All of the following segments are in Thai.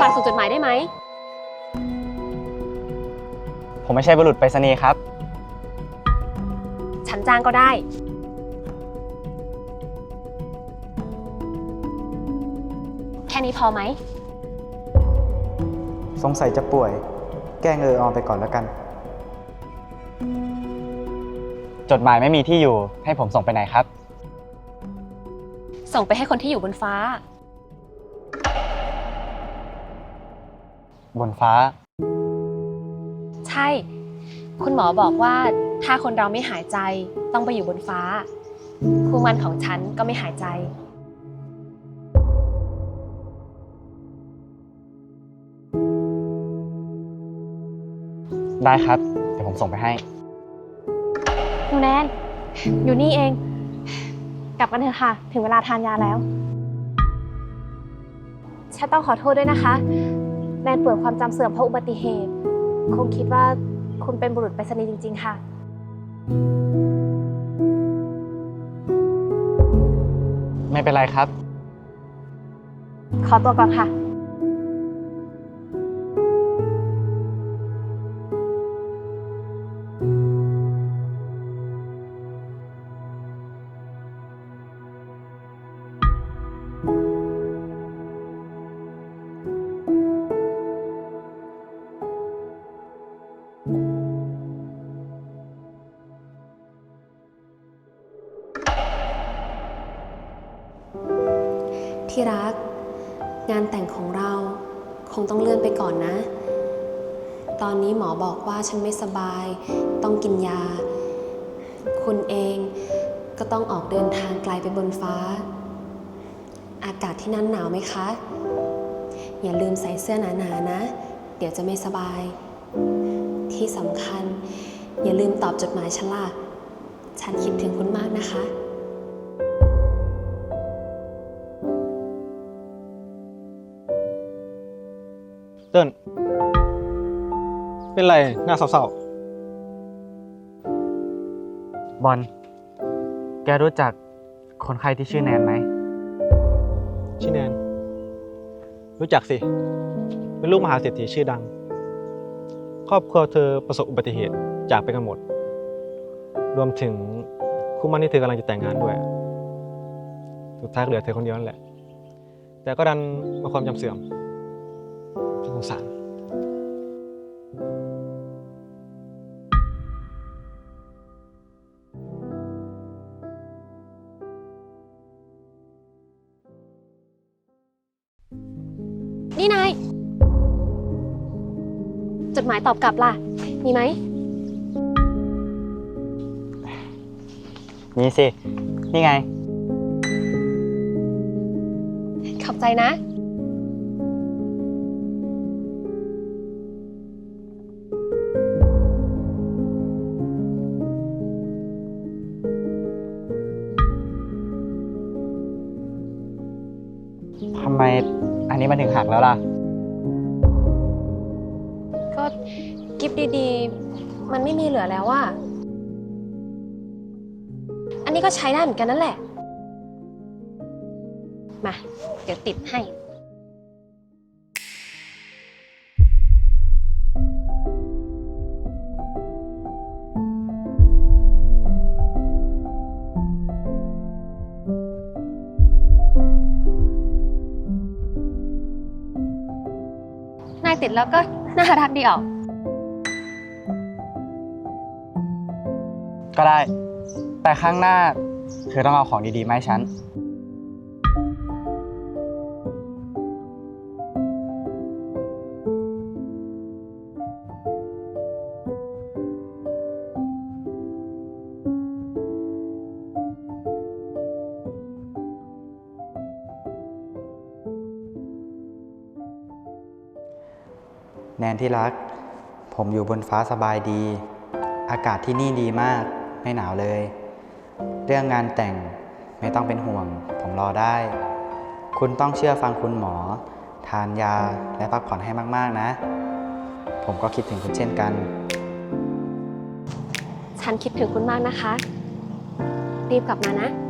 ฝากส่งจดหมายได้ไหม ผมไม่ใช่บุรุษไปรษณีย์ครับ ฉันจ้างก็ได้ แค่นี้พอไหม สงสัยจะป่วย แกล้งเออออมไปก่อนแล้วกัน จดหมายไม่มีที่อยู่ให้ผมส่งไปไหนครับ ส่งไปให้คนที่อยู่บนฟ้า บนฟ้า ใช่ คุณหมอบอกว่าถ้าคนเราไม่หายใจต้องไปอยู่บนฟ้า คู่มันของฉันก็ไม่หายใจ ได้ครับ เดี๋ยวผมส่งไปให้ หนูแนน อยู่นี่เอง กลับกันเถอะค่ะ ถึงเวลาทานยาแล้ว ฉันต้องขอโทษด้วยนะคะ แนนป่วยความจำเสื่อมเพราะอุบัติเหตุ คงคิดว่าคุณเป็นบุรุษไปรษณีย์จริง ๆ ค่ะ ไม่เป็นไรครับ ขอตัวก่อนค่ะ ที่รัก งานแต่งของเราคงต้องเลื่อนไปก่อนนะ ตอนนี้หมอบอกว่าฉันไม่สบาย ต้องกินยา คุณเองก็ต้องออกเดินทางไกลไปบนฟ้า อากาศที่นั่นหนาวไหมคะ อย่าลืมใส่เสื้อหนาๆนะเดี๋ยวจะไม่สบาย ที่สำคัญ อย่าลืมตอบจดหมายฉันล่ะ ฉันคิดถึงคุณมากนะคะ ติ้ลเป็นไรหน้าเศร้าบอล แกรู้จักคนไข้ที่ชื่อแนนไหม ๆชื่อแนน รู้จักสิ เป็นลูกมหาเศรษฐีชื่อดัง ครอบครัวเธอประสบอุบัติเหตุจากไปกันหมด รวมถึงคู่หมั่นที่เธอกำลังจะแต่งงานด้วย สุดท้ายก็เหลือเธอคนเดียวนั่นแหละ แต่ก็ดันมาความจำเสื่อมฉัน สงสารนี่นาย จดหมายตอบกลับล่ะ มีไหม นี่สิ นี่ไง ขอบใจนะ ทำไมอันนี้มันถึงหักแล้วล่ะ ก็กิฟต์ดีๆ มันไม่มีเหลือแล้วอะอันนี้ก็ใช้ได้เหมือนกันนั่นแหละ มา เดี๋ยวติดให้ ติดแล้วก็น่ารักดีออก ก็ได้ แต่ครั้งหน้าเธอต้องเอาของดีๆมาให้ฉัน แนนที่รัก ผมอยู่บนฟ้าสบายดี อากาศที่นี่ดีมาก ไม่หนาวเลย เรื่องงานแต่งไม่ต้องเป็นห่วง ผมรอได้ คุณต้องเชื่อฟังคุณหมอ ทานยาและพักผ่อนให้มากๆนะ ผมก็คิดถึงคุณเช่นกัน ฉันคิดถึงคุณมากนะคะ รีบกลับมานะ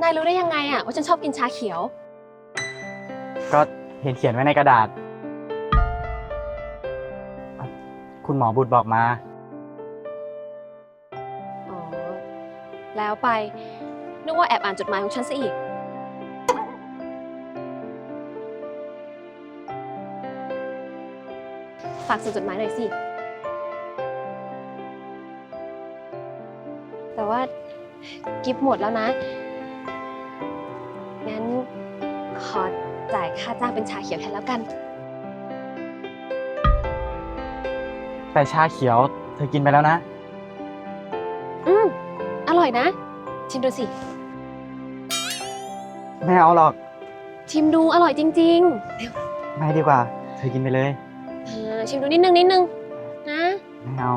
นายรู้ได้ยังไงอะว่าฉันชอบกินชาเขียว ก็เห็นเขียนไว้ในกระดาษ คุณหมอบุตรบอกมา อ๋อ แล้วไป นึกว่าแอบอ่านจดหมายของฉันซะอีก ฝากส่งจดหมายหน่อยสิ แต่ว่า กิฟต์หมดแล้วนะ อจ่ายค่าจ้างเป็นชาเขียวแทนแล้วกัน แต่ชาเขียวเธอกินไปแล้วนะ อืมอร่อยนะ ชิมดูสิ ไม่เอาหรอก ชิมดูอร่อยจริงไม่ดีกว่า เธอกินไปเลยๆอ่าชิมดูนิดนึงนิดนึงนะ ไม่เอา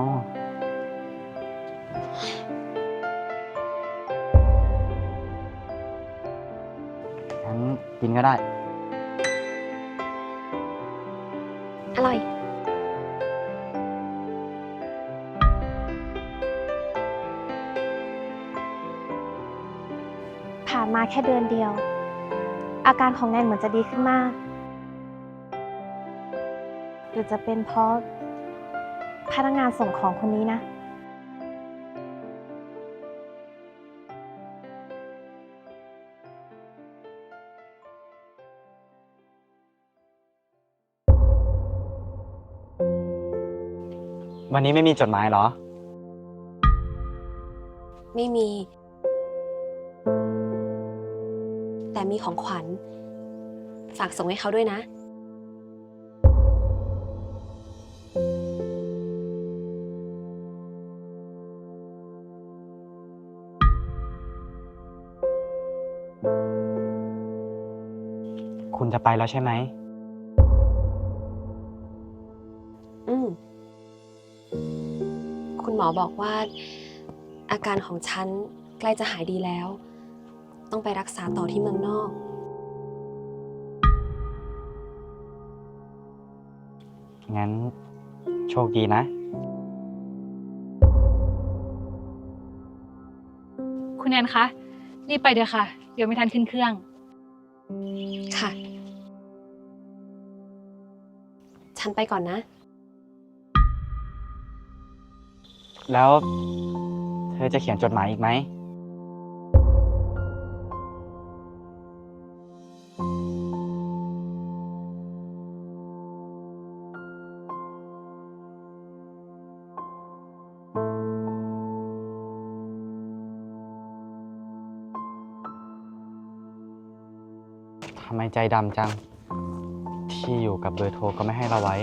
กินก็ได้ อร่อย ผ่านมาแค่เดือนเดียว อาการของแนนเหมือนจะดีขึ้นมาก หรือจะเป็นเพราะพนักงานส่งของคนนี้นะ วันนี้ไม่มีจดหมายเหรอ ไม่มี แต่มีของขวัญ ฝากส่งให้เขาด้วยนะ คุณจะไปแล้วใช่ไหม คุณหมอบอกว่า อาการของฉันใกล้จะหายดีแล้ว ต้องไปรักษาต่อที่เมืองนอก งั้นโชคดีนะ คุณแอนคะรีบไปเถอะค่ะ เดี๋ยวไม่ทันขึ้นเครื่อง ค่ะ ฉันไปก่อนนะ แล้ว เธอจะเขียนจดหมายอีกไหม ทำไมใจดำจัง ที่อยู่กับเบอร์โทรก็ไม่ให้เราไว้